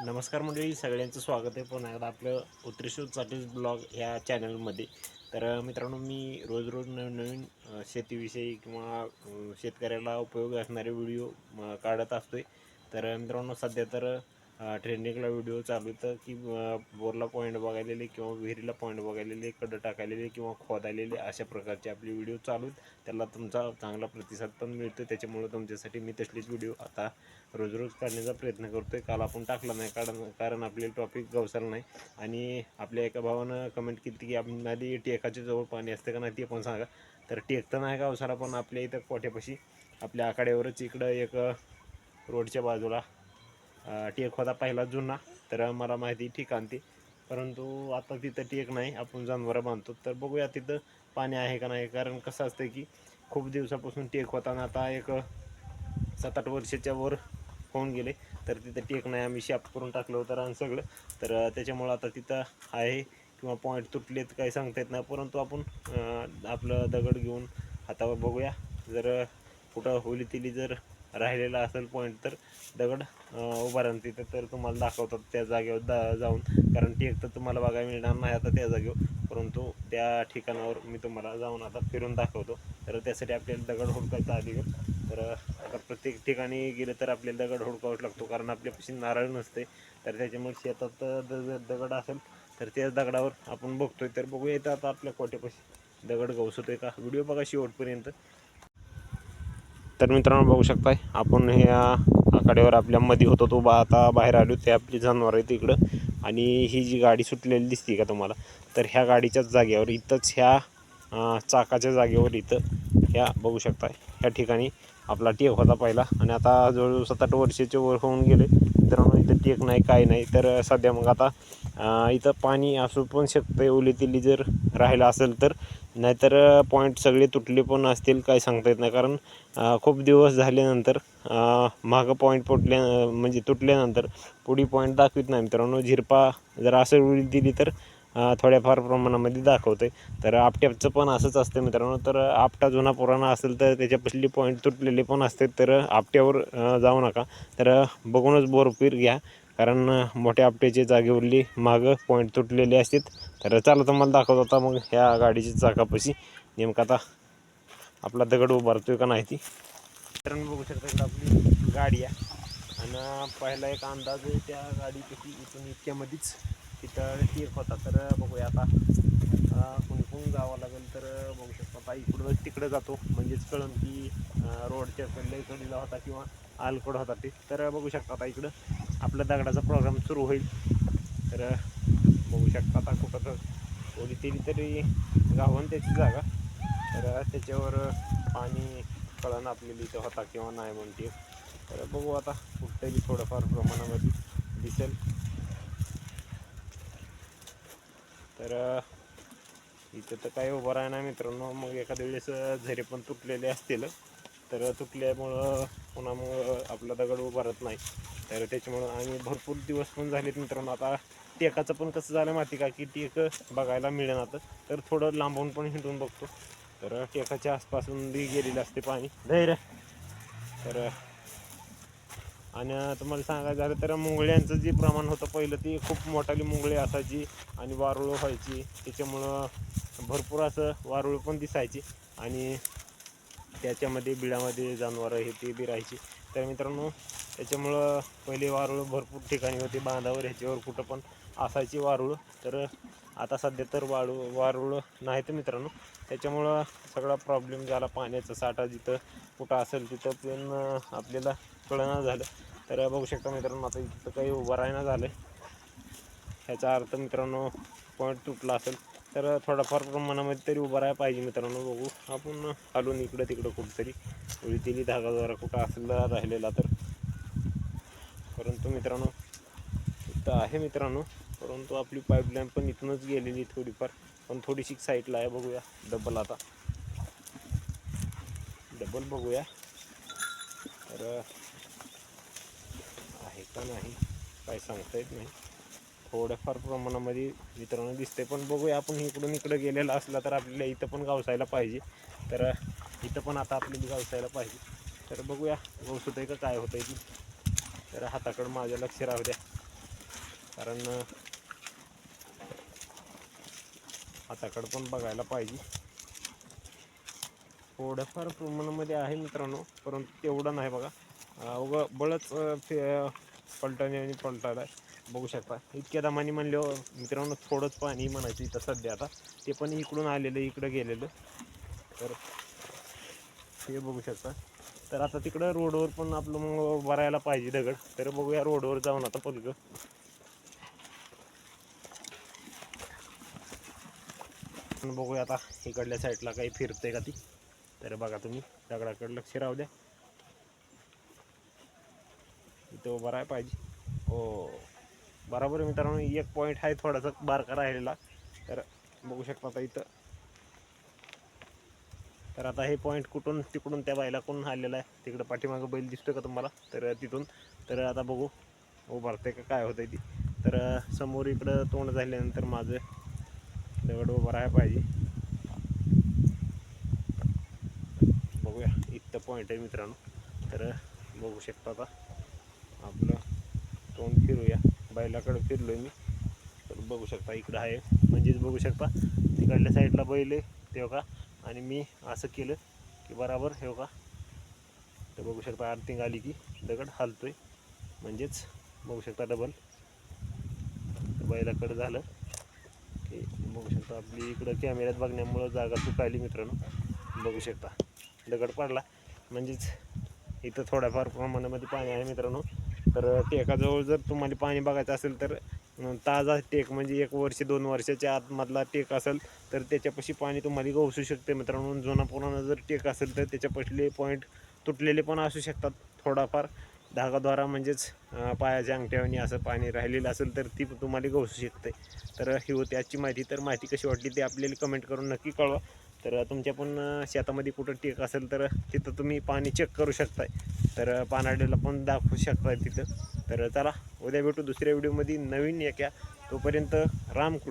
नमस्कार मंडळी सगळ्यांचं स्वागत आहे. पुन्हा एकदा आपलं उत्तरेश्वर ब्लॉग ह्या चॅनलमध्ये. तर मित्रांनो मी रोज रोज नवीन नवीन शेतीविषयी किंवा शेतकऱ्याला उपयोग असणारे व्हिडिओ काढत असतो आहे तर मित्रांनो सध्या तर ट्रेंडिंगला व्हिडिओ चालू तर की बोरला पॉईंट बघायलेले किंवा विहिरीला पॉईंट बघायलेले कडं टाकायलेले किंवा खोदायलेले अशा प्रकारचे आपले व्हिडिओ चालू आहेत. त्याला तुमचा चांगला प्रतिसाद पण मिळतो त्याच्यामुळं तुमच्यासाठी मी तसलीच व्हिडिओ आता रोज रोज काढण्याचा प्रयत्न करतोय. काल आपण टाकला नाही कारण कारण आपले टॉपिक गवसाला नाही. आणि आपल्या एका भावानं कमेंट केली की आपण आधी टेकाच्या जवळ पाणी असतं का नाही ते पण सांगा. तर टेक तर नाही गावसाला पण आपल्या इथं कोठ्यापाशी आपल्या आखाड्यावरच इकडं एक रोडच्या बाजूला टेक होता पहिला जुना तर मला माहिती ठिकाण ते. परंतु आता तिथं टेक नाही आपण जनावरं बांधतो. तर बघूया तिथं पाणी आहे का नाही. कारण कसं असतं की खूप दिवसापासून टेक होता आणि आता एक सात आठ वर्षाच्या वर होऊन गेले. तर तिथं टेक नाही. आम्ही शाप करून टाकलं होतं रान सगळं. तर त्याच्यामुळं आता तिथं आहे किंवा पॉईंट तुटलेत काही सांगता येत नाही. परंतु आपण आपलं दगड घेऊन हातावर बघूया. जर कुठं होली तिली जर राहिलेला असेल पॉईंट तर दगड अं, उभा राहून तिथं तर तुम्हाला दाखवतात त्या जागेवर दा जाऊन. कारण टेक तर तुम्हाला बघायला मिळणार नाही आता त्या जागेवर. परंतु त्या ठिकाणावर मी तुम्हाला जाऊन आता फिरून दाखवतो. तर त्यासाठी आपल्याला दगड हुडकायचा अधिकार. तर आता प्रत्येक ठिकाणी गेलं तर आपल्याला दगड हुडकावाच लागतो. कारण आपल्यापाशी नारळ नसते. तर त्याच्यामुळे शेतात द- दगड असेल तर त्याच दगडावर आपण बघतोय. तर बघूया इथं आता आपल्या कोट्यापाशी दगड गवसतोय का? व्हिडिओ बघा शेवटपर्यंत. तर मित्रांनो बघू शकताय आपण ह्या आखाड्यावर आपल्या मध्ये होतो तो बा आता बाहेर आलो ते आपली जनावर आहे तिकडं. आणि ही जी गाडी सुटलेली दिसते का तुम्हाला? तर ह्या गाडीच्याच जागेवर इथंच ह्या चाकाच्या जागेवर इथं ह्या बघू शकताय ह्या ठिकाणी आपला टेक होता पहिला. आणि आता जवळजवळ सात आठ वर्षाचे वर होऊन गेले. मित्रांनो इथं टेक नाही काय नाही. तर सध्या मग आता इथं पाणी असू पण शकतं ओली तिली जर राहिलं असेल तर नाहीतर पॉईंट सगळे तुटले पण असतील काही सांगता येत नाही. कारण खूप दिवस झाल्यानंतर मागं पॉईंट फुटल्या म्हणजे तुटल्यानंतर पुढी पॉईंट दाखवित नाही मित्रांनो. झिरपा जर असं उडी दिली तर थोड्याफार प्रमाणामध्ये दाखवते तर आपट्याचं पण असंच असतं मित्रांनो. तर आपटा जुना पुराणा असेल तर त्याच्यापासली पॉईंट तुटलेले पण असते. तर आपट्यावर जाऊ नका. तर बघूनच बोरपीर घ्या. कारण मोठ्या आपट्याची जागेवरली मागं पॉईंट तुटलेले असतात. तर चला तुम्हाला दाखवत होता मग ह्या गाडीची चाकापाशी. नेमका आता आपला दगड उभारतोय का नाही ती. कारण बघू शकता इकडं आपली गाडी आहे. आणि पहिला एक अंदाज त्या गाडीपैकी इथून इतक्यामध्येच तिथं टेक होता. तर बघूया आता. कुणकुण जावं लागेल तर बघू शकता. आता इकडं तिकडं जातो. म्हणजेच कळण की रोडच्या कडल्या कडीला होता किंवा आलकड होता ते. तर बघू शकता आता इकडं. आपला दगडाचा प्रोग्राम सुरू होईल. तर बघू शकता आता कुठं तर थोडी तरी तरी गावन त्याची जागा. तर त्याच्यावर पाणी कळण आपल्याला इथं होता किंवा नाही म्हणते. तर बघू आता कुठंही थोडंफार प्रमाणामध्ये दिसेल. तर इथं तर काही उभं राहणार मित्रांनो. मग एखाद्या वेळेस झरे पण तुटलेले असतील. तर तुटल्यामुळं पुन्हामुळं आपला दगड उभारत नाही. तर त्याच्यामुळं आम्ही भरपूर दिवस पण झालेत मित्रांनो. आता टेकाचं पण कसं झालं माहिती का? की टेक बघायला मिळेल आता. तर थोडं लांबून पण हिंडून बघतो. तर टेकाच्या आसपासून बी गेलेलं असते पाणी. धैर्य तर आणि तुम्हाला सांगायचं झालं तर मुंगळ्यांचं जे प्रमाण होतं पहिलं ती खूप मोठाली मुंगळी असायची आणि वारुळं व्हायची. त्याच्यामुळं भरपूर असं वारुळ पण दिसायची. आणि त्याच्यामध्ये बिळामध्ये जनावरं हे ते बी राहायची. तर मित्रांनो त्याच्यामुळं पहिले वारुळ भरपूर ठिकाणी होते. बांधावर ह्याच्यावर कुठं पण असायची वारुळ. तर आता सध्या तर वाळू वारुळ नाही तर मित्रांनो. त्याच्यामुळं सगळा प्रॉब्लेम झाला. पाण्याचा साठा जिथं कुठं असेल तिथं पण आपल्याला कळणं झालं. तर बघू शकता मित्रांनो आता इथं काही उभं राहणं झालं ह्याचा अर्थ मित्रांनो पॉईंट तुटला असेल. तर थोडाफार प्रमाणामध्ये तरी उभा राहायला पाहिजे मित्रांनो बघू. आपण हलून इकडं तिकडं कुठंतरी उलतीली धागा जरा कुठं असेल राहिलेला तर. परंतु मित्रांनो इथं आहे मित्रांनो परंतु आपली पाईपलाईन पण इथूनच गेलेली थोडीफार. पण थोडीशी साईडला आहे बघूया. डबल आता. डबल बघूया. तर आहे का नाही? काय सांगता येत नाही. थोड्याफार प्रमाणामध्ये मित्रांनो दिसते पण बघूया आपण इकडून इकडं गेलेला असला तर आपल्याला इथं पण गावसायला पाहिजे. तर इथं पण आता आपल्याला गावसायला पाहिजे. तर बघूया गवसत आहे का काय होतं आहे ती. तर हाताकडं माझ्या लक्ष राहू द्या. कारण हाताकडं पण बघायला पाहिजे. थोड्याफार प्रमाणामध्ये आहे मित्रांनो परंतु तेवढं नाही बघा. अं, बळच फे- पलटाने आणि पलटायला बघू शकता. इतक्या दमाने म्हणल्यावर हो, मित्रांनो थोडंच पाणी म्हणायचं इथं सध्या आता. ते पण इकडून आलेलं इकडं गेलेलं. तर ते बघू शकता. तर आता तिकडं रोडवर पण आपलं मग भरायला पाहिजे दगड. तर बघूया रोडवर जाऊन आता पलगं पण बघूया आता इकडल्या साईडला काही फिरते का ती. तर बघा तुम्ही दगडाकडे लक्ष राहू द्या. इथं उभं राहाय पाहिजे. हो. बरोबर आहे मित्रांनो एक पॉईंट आहे थोडासा बारका राहिलेला. तर बघू शकता आता इथं. तर आता हे पॉईंट कुठून तिकडून त्या बायला कोण आलेला आहे? तिकडं पाठीमागं बैल दिसतोय का तुम्हाला? तर तिथून. तर आता बघू उभारते का काय होतंय ती. तर समोर इकडं तोंड झाल्यानंतर माझं दगड उभं राहायला पाहिजे. बघूया इथं पॉईंट आहे मित्रांनो. तर बघू शकता आता. आपलं तोंड फिरूया. बैलाकडे फिरलो मी. तर बघू शकता इकडं आहे. म्हणजेच बघू शकता तिकडल्या साईडला बैल आहे तेव्हा का आणि मी असं केलं की बराबर हे का तर बघू शकता आर्थिंग आली की दगड हलतोय. म्हणजेच बघू शकता डबल बैलाकडं झालं की बघू शकता आपली इकडं कॅमेऱ्यात बघण्यामुळं जागा चुकायली मित्रांनो. बघू शकता. दगड पडला. म्हणजेच इथं थोड्याफार प्रमाणामध्ये पाणी आहे मित्रांनो. तर टेकाजवळ जर तुम्हाला पाणी बघायचं असेल तर ताजा टेक म्हणजे एक वर्ष दोन वर्षाच्या आतमधला टेक असेल तर त्याच्यापाशी पाणी तुम्हाला गवसू शकते मित्रांनो. जुना पुराणा जर टेक असेल तर त्याच्यापासले पॉईंट तुटलेले पण असू शकतात थोडाफार. धागाद्वारा म्हणजेच पायाच्या अंगठ्यावानी असं पाणी राहिलेलं असेल तर ती तुम्हाला गवसू शकते. तर ही होती आजची माहिती. तर माहिती कशी वाटली ते आपल्याला कमेंट करून नक्की कळवा. तर तुमच्या पण शेतामध्ये कुठं टेक असेल तर तिथं तुम्ही पाणी चेक करू शकताय. तर पानाडेला पण दाखवू शकताय तिथं. तर चला उद्या भेटू दुसऱ्या व्हिडिओमध्ये नवीन एका. तोपर्यंत रामकृष्ण